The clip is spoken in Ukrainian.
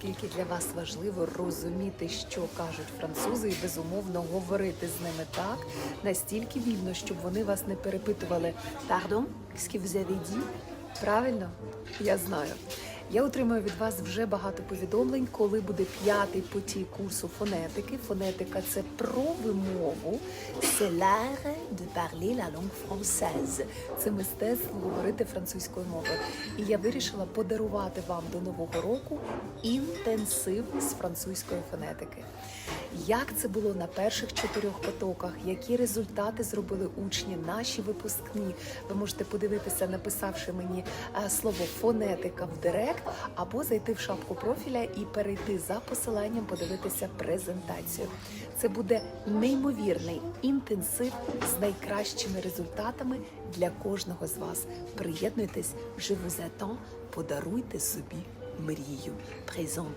Скільки для вас важливо розуміти, що кажуть французи, і безумовно говорити з ними так настільки вільно, щоб вони вас не перепитували Пардон, avez dit?» Правильно? Я знаю. Я отримую від вас вже багато повідомлень, коли буде п'ятий потік курсу фонетики. Фонетика це про вимову. L'art de parler la. Це мистецтво говорити французькою мовою. І я вирішила подарувати вам до нового року інтенсив з французької фонетики. Як це було на перших чотирьох потоках? Які результати зробили учні, наші випускні? Ви можете подивитися, написавши мені е, слово фонетика в директ, або зайти в шапку профіля і перейти за посиланням, подивитися презентацію. Це буде неймовірний інтенсив з найкращими результатами для кожного з вас. Приєднуйтесь, живу за то, подаруйте собі мрію. Презент